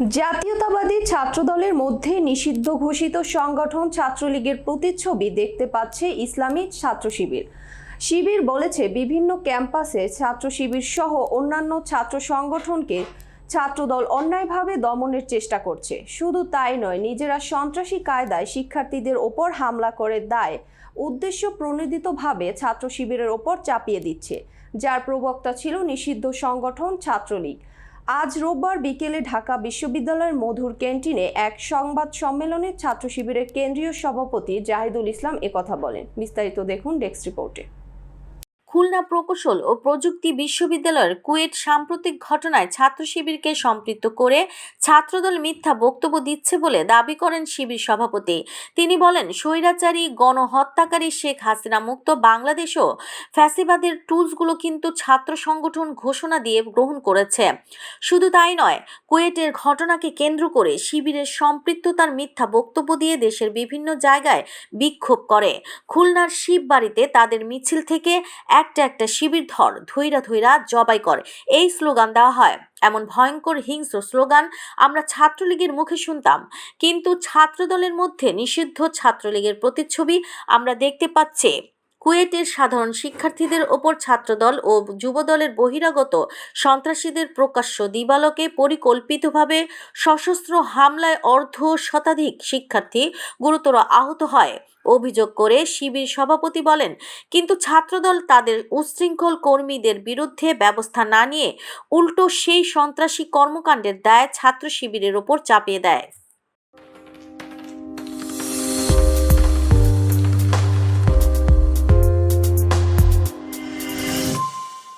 জাতীয়তাবাদী ছাত্রদলের মধ্যে নিষিদ্ধ ঘোষিত সংগঠন ছাত্রলীগের প্রতিচ্ছবি দেখতে পাচ্ছে ইসলামী ছাত্র শিবির। শিবির বলেছে বিভিন্ন ক্যাম্পাসে ছাত্র শিবির সহ অন্যান্য ছাত্র সংগঠনকে ছাত্রদল অন্যায়ভাবে দমনের চেষ্টা করছে। শুধু তাই নয়, নিজেরা সন্ত্রাসী কায়দায় শিক্ষার্থীদের ওপর হামলা করে দায় উদ্দেশ্য প্রণোদিতভাবে ছাত্র শিবিরের ওপর চাপিয়ে দিচ্ছে। যার প্রবক্তা ছিল নিষিদ্ধ সংগঠন ছাত্রলীগ। আজ রোববার বিকেলে ঢাকা বিশ্ববিদ্যালয়ের মধুর ক্যান্টিনে এক সংবাদ সম্মেলনে ছাত্র শিবিরের কেন্দ্রীয় সভাপতি জাহিদুল ইসলাম একথা বলেন। বিস্তারিত দেখুন ডেস্ক রিপোর্টে। খুলনা প্রকৌশল ও প্রযুক্তি বিশ্ববিদ্যালয়ের কুয়েট সাম্প্রতিক ঘটনায় ছাত্র শিবিরকে সম্পৃক্ত করে ছাত্রদল মিথ্যা বক্তব্য দিচ্ছে বলে দাবি করেন শিবির সভাপতি। তিনি বলেন, স্বৈরাচারী, গণহত্যাকারী শেখ হাসিনা মুক্ত বাংলাদেশও ফ্যাসিবাদের টুলসগুলো কিন্তু ছাত্র সংগঠন ঘোষণা দিয়ে গ্রহণ করেছে। শুধু তাই নয়, কুয়েটের ঘটনাকে কেন্দ্র করে শিবিরের সম্পৃক্ততার মিথ্যা বক্তব্য দিয়ে দেশের বিভিন্ন জায়গায় বিক্ষোভ করে। খুলনার শিববাড়িতে তাদের মিছিল থেকে একটা একটা শিবির ধর, ধৈরা ধৈরা জবাই কর। এই স্লোগান দেওয়া হয়। এমন ভয়ঙ্কর হিংস্র স্লোগান আমরা ছাত্রলীগের মুখে শুনতাম। কিন্তু ছাত্রদলের মধ্যে নিষিদ্ধ ছাত্রলীগের প্রতিচ্ছবি আমরা দেখতে পাচ্ছি কুয়েটের সাধারণ শিক্ষার্থীদের ওপর ছাত্রদল ও যুবদলের বহিরাগত সন্ত্রাসীদের প্রকাশ্য দিবালকে পরিকল্পিতভাবে সশস্ত্র হামলায় অর্ধ শতাধিক শিক্ষার্থী গুরুতর আহত হয়। অভিযোগ করে শিবির সভাপতি বলেন, কিন্তু ছাত্রদল তাদের উচ্ছৃঙ্খল কর্মীদের বিরুদ্ধে ব্যবস্থা না নিয়ে উল্টো সেই সন্ত্রাসী কর্মকাণ্ডের দায় ছাত্র শিবিরের ওপর চাপিয়ে দেয়।